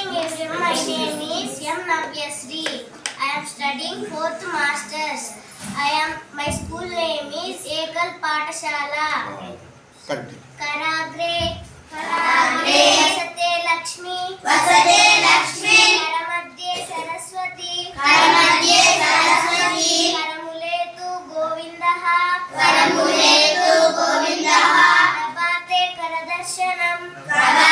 evening, everyone. My name is M. Navyasri. I am studying fourth masters. I am my school name is Ekal Patashala. Karagre. Karagre. Vasate Lakshmi. వసతే Lakshmi Karamadye Saraswati. కరమధ్యే Saraswati Karamuletu Govindaha. కరములేతు గోవిందః Prabhate Karadarshanam. ప్రభాతే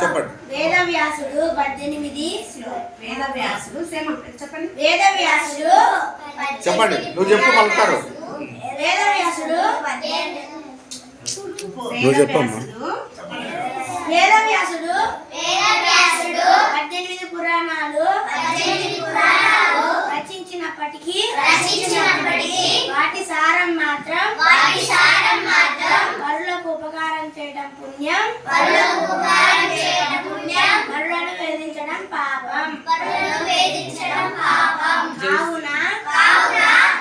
చెప్పండి. వేదవ్యాసుడు పద్దెనిమిది వేదవ్యాసుడు చెప్పండి. వేదవ్యాసుడు చెప్పండి. నువ్వు చెప్పు పలుకుతారు. వేదవ్యాసుడు నువ్వు చెప్పమ్మా. వేదవ్యాసుడు వేదవ్యాసుడు పురాణాలు పద్దెనిమిది పురాణాలు రచించినప్పటికీ రచించినప్పటికీ వాటి సారం మాత్రం వాటి సారం మాత్రం పరులకు ఉపకారం చేయడం పుణ్యం. పరులకు ఉపకారం పాపం కావున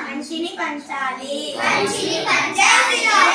మనిషిని పంచాలి. మనిషిని పంచాలి.